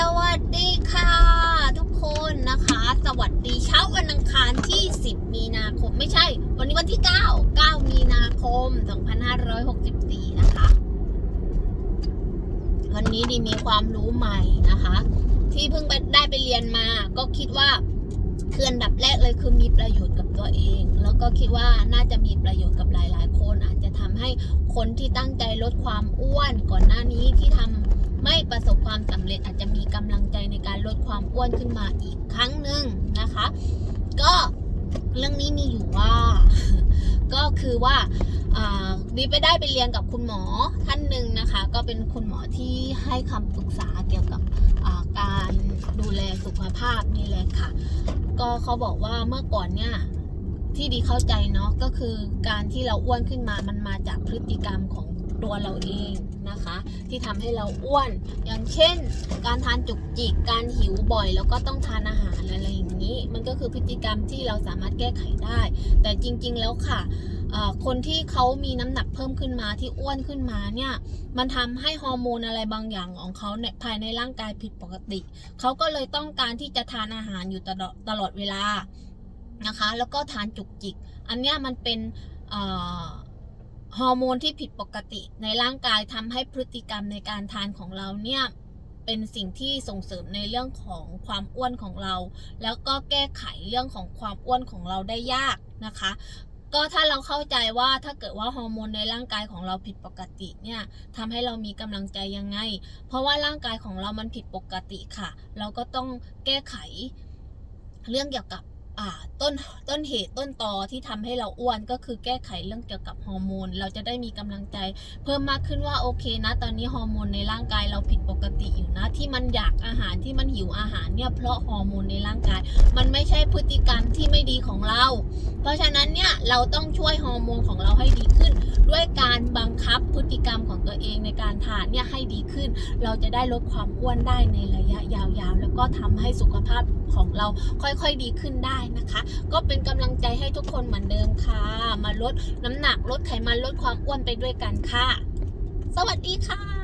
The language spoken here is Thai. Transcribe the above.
สวัสดีค่ะ ทุกคนนะคะ สวัสดีเช้าวันอังคารที่ 10 มีนาคมไม่ใช่ วันนี้วันที่ 9 9 มีนาคม 2564 นะคะ วันนี้ดีมีความรู้ใหม่นะคะ ที่เพิ่งไปได้ไปเรียนมา ก็คิดว่าคืออันดับแรกเลยคือมีประโยชน์กับตัวเอง แล้วก็คิดว่าน่าจะมีประโยชน์กับหลาย ๆ คนอาจจะทำให้คนที่ตั้งใจลดความอ้วนก่อนหน้านี้ที่ทำไม่ ประสบความสำเร็จอาจจะมีกำลังใจในการลดความอ้วนขึ้นมาอีกครั้งหนึ่งนะคะ ก็เรื่องนี้มีอยู่ว่า ก็คือว่าดีไปได้ไปเรียนกับคุณหมอท่านหนึ่งนะคะ ก็เป็นคุณหมอที่ให้คำปรึกษาเกี่ยวกับการดูแลสุขภาพนี่แหละค่ะ ก็เขาบอกว่าเมื่อก่อนเนี่ยที่ดีเข้าใจเนาะก็คือการที่เราอ้วนขึ้นมามันมาจากพฤติกรรมของ ตัวเราเองนะคะ ที่ทำให้เราอ้วน อย่างเช่น การทานจุกจิก การหิวบ่อย แล้วก็ต้องทานอาหารอะไรอย่างนี้ มันก็คือพฤติกรรมที่เราสามารถแก้ไขได้ แต่จริง ๆ แล้วค่ะคนที่เขามีน้ำหนักเพิ่มขึ้นมาที่อ้วนขึ้นมาเนี่ยมันทำให้ฮอร์โมนอะไรบางอย่างของเขาเนี่ยภายในร่างกายผิดปกติ เขาก็เลยต้องการที่จะทานอาหารอยู่ตลอดตลอดเวลานะคะ แล้วก็ทานจุกจิก อันเนี้ยมันเป็นอ ฮอร์โมนที่ผิดปกติในร่างกายทำให้พฤติกรรมในการทานของเราเนี่ยเป็นสิ่งที่ส่งเสริมในเรื่องของความอ้วนของเรา แล้วก็แก้ไขเรื่องของความอ้วนของเราได้ยากนะคะ ก็ถ้าเราเข้าใจว่าถ้าเกิดว่าฮอร์โมนในร่างกายของเราผิดปกติเนี่ยทำให้เรามีกำลังใจยังไง เพราะว่าร่างกายของเรามันผิดปกติค่ะ เราก็ต้องแก้ไขเรื่องเกี่ยวกับ ต้นต้นเหตุต้นตอที่ทำให้เราอ้วนก็คือแก้ไขเรื่องเกี่ยวกับฮอร์โมน เราจะได้มีกำลังใจ เพิ่มมากขึ้นว่าโอเคนะ ตอนนี้ฮอร์โมนในร่างกายเราผิดปกติอยู่นะ ที่มันอยากอาหารที่มันหิวอาหารเนี่ยเพราะฮอร์โมนในร่างกาย มันไม่ใช่พฤติกรรมที่ไม่ดีของเรา เพราะฉะนั้นเนี่ยเราต้องช่วยฮอร์โมนของเราให้ดีขึ้นด้วยการ กรรมของตัวเองในการทานเนี่ยให้ดีขึ้น เราจะได้ลดความอ้วนได้ในระยะยาวๆ แล้วก็ทำให้สุขภาพของเราค่อยๆดีขึ้นได้นะคะ ก็เป็นกำลังใจให้ทุกคนเหมือนเดิมค่ะ มาลดน้ำหนักลดไขมันลดความอ้วนไปด้วยกันค่ะ สวัสดีค่ะ